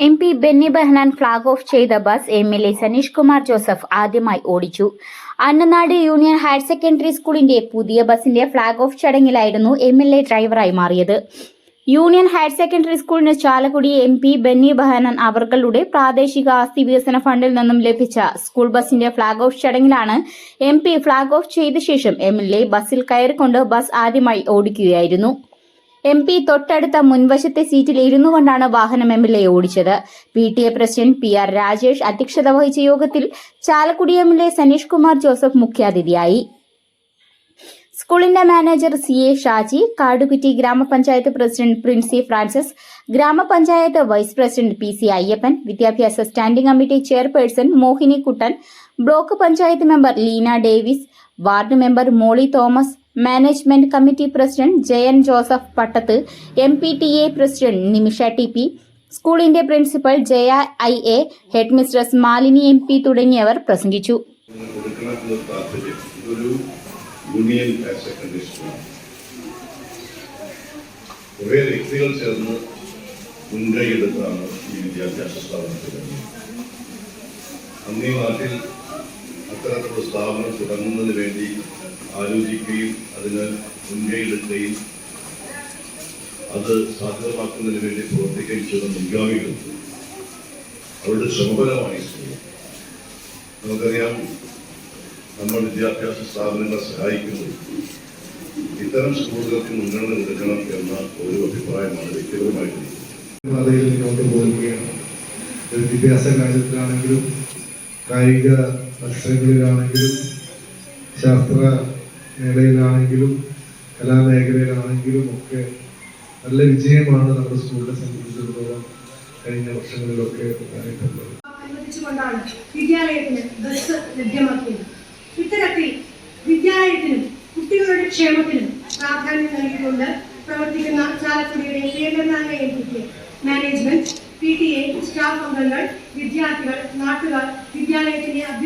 M P Benny Behanan flag off ചെയ്ത bus M L A Sanish Kumar Joseph ആദ്യമായി ഓടിച്ചു. Annanad union higher secondary സ്കൂളിന്റെ പുതിയ ബസിന്റെ ഫ്ളാഗ് ഓഫ് ചടങ്ങിലായിരുന്നു എം എൽ എ ഡ്രൈവറായി മാറിയത്. യൂണിയൻ ഹയർ സെക്കൻഡറി സ്കൂളിന് ചാലക്കുടി എം പി ബെന്നി ബെഹനാൻ അവർകളുടെ പ്രാദേശിക ആസ്തി വികസന ഫണ്ടിൽ നിന്നും ലഭിച്ച സ്കൂൾ ബസിന്റെ ഫ്ളാഗ് ഓഫ് ചടങ്ങിലാണ് എം പി ഫ്ളാഗ് ഓഫ് ചെയ്ത ശേഷം എം എൽ എ ബസ്സിൽ കയറിക്കൊണ്ട് ബസ് ആദ്യമായി ഓടിക്കുകയായിരുന്നു. എം പി തൊട്ടടുത്ത മുൻവശത്തെ സീറ്റിൽ ഇരുന്നു കൊണ്ടാണ് വാഹനം എം എൽ എ ഓടിച്ചത്. P T A president P R Rajesh അധ്യക്ഷത വഹിച്ച യോഗത്തിൽ Chalakudy M L A Sanish Kumar Joseph മുഖ്യാതിഥിയായി. സ്കൂളിന്റെ manager C A Shaji Kadukutty ഗ്രാമപഞ്ചായത്ത് പ്രസിഡന്റ് പ്രിൻസി ഫ്രാൻസിസ് ഗ്രാമപഞ്ചായത്ത് vice president P C Ayyappan വിദ്യാഭ്യാസ standing committee chairperson Mohini Kuttan block panchayat member Leena Davis ward member Molly Thomas management committee president Jayan Joseph Pattath M P T A president Nimisha T P സ്കൂളിന്റെ principal Jaya I A head mistress Malini M P തുടങ്ങിയവർ പ്രസംഗിച്ചു. Union higher secondary സ്കൂളാണ് കുറേ വ്യക്തികൾ ചേർന്ന് മുൻകൈയെടുത്താണ് ഈ വിദ്യാഭ്യാസ സ്ഥാപനത്തിൽ അന്നീ നാട്ടിൽ അത്തരത്തിലുള്ള സ്ഥാപനം തുടങ്ങുന്നതിന് വേണ്ടി ആലോചിക്കുകയും അതിന് മുൻകൈയെടുക്കുകയും അത് സാധ്യമാക്കുന്നതിന് വേണ്ടി പ്രവർത്തിക്കുകയും ചെയ്ത മുൻഗാമികളുണ്ട് അവരുടെ ശ്രമഫലമായി സ്കൂൾ. നമുക്കറിയാം നമ്മൾ വിദ്യാഭ്യാസ സ്ഥാപനങ്ങളെ സഹായിക്കുന്നു. ഇത്തരം സ്കൂളുകൾക്ക് മുൻഗണന കൊടുക്കണം എന്ന ഒരു അഭിപ്രായമാണ് വ്യക്തിപരമായിട്ട് മുന്നോട്ട് വിദ്യാഭ്യാസ കാര്യത്തിലാണെങ്കിലും കായിക മത്സരങ്ങളിലാണെങ്കിലും ശാസ്ത്ര മേഖലയിലാണെങ്കിലും കലാമേഖലയിലാണെങ്കിലും ഒക്കെ നല്ല വിജയമാണ് നമ്മുടെ സ്കൂളിനെ സംബന്ധിച്ചിടത്തോളം കഴിഞ്ഞ വർഷങ്ങളിലൊക്കെ ഉണ്ടായിട്ടുള്ളത്. അനുവദിച്ചുകൊണ്ടാണ് വിദ്യാലയത്തിന് ബസ് ലഭ്യമാക്കിയത്. വിദ്യാലയത്തിനും കുട്ടികളുടെ ക്ഷേമത്തിനും പ്രാധാന്യം നൽകിക്കൊണ്ട് പ്രവർത്തിക്കുന്ന ചാലക്കുടിയുടെ കേന്ദ്രനായ M management P T A staff അംഗങ്ങൾ വിദ്യാർത്ഥികൾ നാട്ടുകാർ വിദ്യാലയത്തിന്റെ അഭ്യു